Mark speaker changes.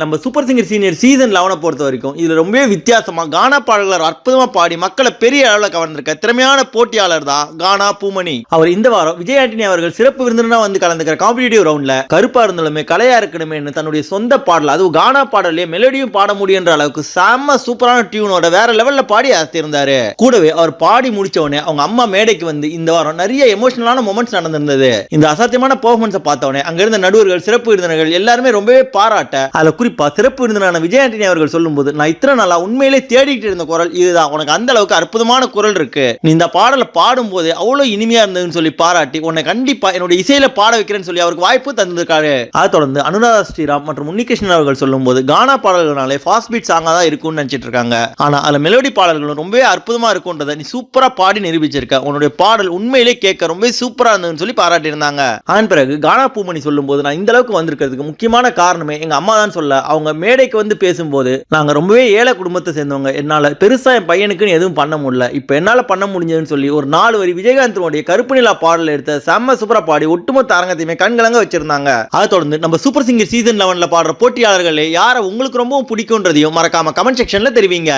Speaker 1: நம்ம super singer senior season லெவனை பொறுத்த வரைக்கும் இதுல ரொம்பவே வித்தியாசமா கானா பாடல்கள் அற்புதமாக பாடி மக்களை பெரிய அளவில் கவர்ந்திருக்க திறமையான போட்டியாளர் தான் கானா பூமணி. அவர் இந்த வாரம் விஜய் ஆண்டனி அவர்கள் சிறப்பு விருந்தினா வந்து கலந்துக்கிற காம்படிட்டிவ் ரவுண்ட்ல கருப்பாக இருந்தாலுமே கலையாக இருக்கணுமேனு தன்னுடைய சொந்த பாடல் அதுவும் கானா பாடலே மெலடியும் பாட முடியுன்ற அளவுக்கு செம்ம சூப்பரான டியூனோட வேற லெவலில் பாடி இருந்தாரு கூடவே அவர் பாடி முடிச்ச உடனே அவங்க அம்மா மேடைக்கு வந்து இந்த வாரம் நிறைய எமோஷனலான மொமெண்ட்ஸ் நடந்திருந்தது. இந்த அசாத்தியமான பர்ஃபார்மன்ஸை பார்த்த உடனே அங்கிருந்த நடுவர்கள் சிறப்பு விருந்தினர்கள் எல்லாருமே ரொம்பவே பாராட்ட அதில் குறிப்பாக சிறப்பு விருந்தினான விஜய் ஆண்டனி அவர்கள் சொல்லும்போது நான் இத்தனை நாளா உண்மையிலே தேடிக்கிட்டு இருந்த குரல் இதுதான். உனக்கு அந்த அளவுக்கு அற்புதமான குரல் இருக்கு. நீ இந்த பாடலை பாடும்போது அவ்வளவு இனிமையா இருந்ததுன்னு சொல்லி பாராட்டி உன்னை கண்டிப்பா என்னோட இசையில பாட வைக்கிறேன்னு சொல்லி அவருக்கு வாய்ப்பு தந்திருக்காரு. அதை தொடர்ந்து அனுராதா ஸ்ரீராம் மற்றும் உன்னிகிருஷ்ணன் அவர்கள் சொல்லும்போது கானா பாடல்கள்னாலே ஃபாஸ்ட் பீட் சாங்கா தான் இருக்கும்னு நினைச்சிட்டு இருக்காங்க. ஆனா அதுல மெலோடி பாடல்களும் ரொம்பவே அற்புதமா இருக்கும்ன்றதை நீ சூப்பரா பாடி நிரூபிச்சிருக்க. உன்னுடைய பாடல் உண்மையிலே கேட்க ரொம்பவே சூப்பரா இருந்ததுன்னு சொல்லி பாராட்டி இருந்தாங்க அதன் பிறகு கானா பூமணி சொல்லும்போது நான் இந்த அளவுக்கு வந்திருக்கிறதுக்கு முக்கியமான காரணமே எங்க அம்மா தான் சொல்ல அவங்க மேடைக்கு வந்து பேசும்போது நாங்க ரொம்பவே ஏழை குடும்பத்தை சேர்ந்தவங்க என்னால பெருசா என் பையனுக்குன்னு எதுவும் பண்ண முடியல. இப்போ என்னால பண்ண முடிஞ்சதுன்னு சொல்லி ஒரு நாலு வரி விஜயகாந்தனுடைய கருப்பு நிலா பாடல் எடுத்த செம்ம சூப்பராக பாடி ஒட்டுமொத்த அரங்கத்தையுமே கண்கலங்க வச்சிருந்தாங்க. அதை தொடர்ந்து நம்ம சூப்பர் சிங்கர் சீசன் லெவன்ல பாடுற போட்டியாளர்களே யாரை உங்களுக்கு ரொம்பவும் பிடிக்கும்ன்றதையும் மறக்காம கமெண்ட் செக்ஷன்ல தெரிவிங்க.